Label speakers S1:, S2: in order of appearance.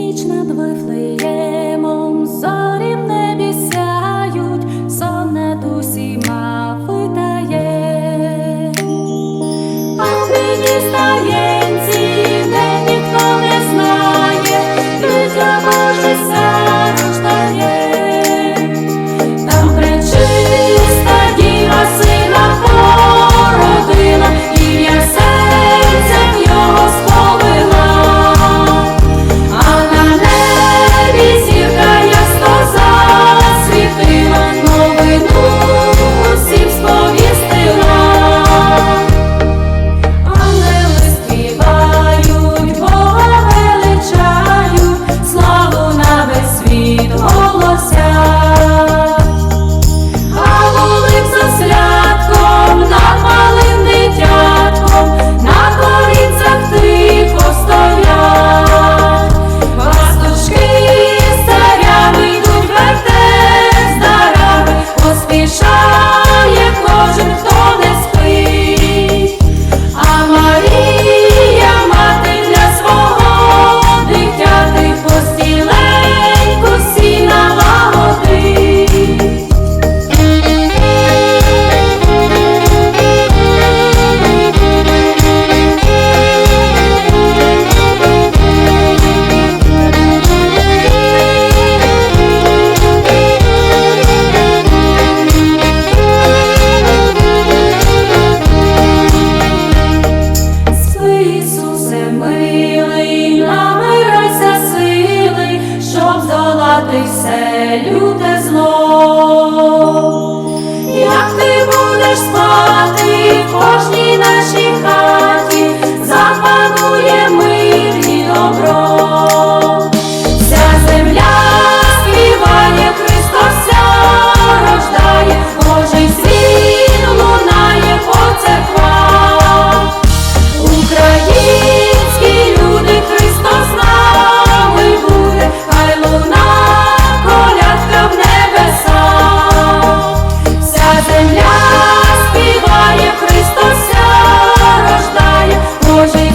S1: ніч над вифлеєм. все люте зло, як ти будеш спати в кожній нашій. Земля співає, Христос рождає, Божий.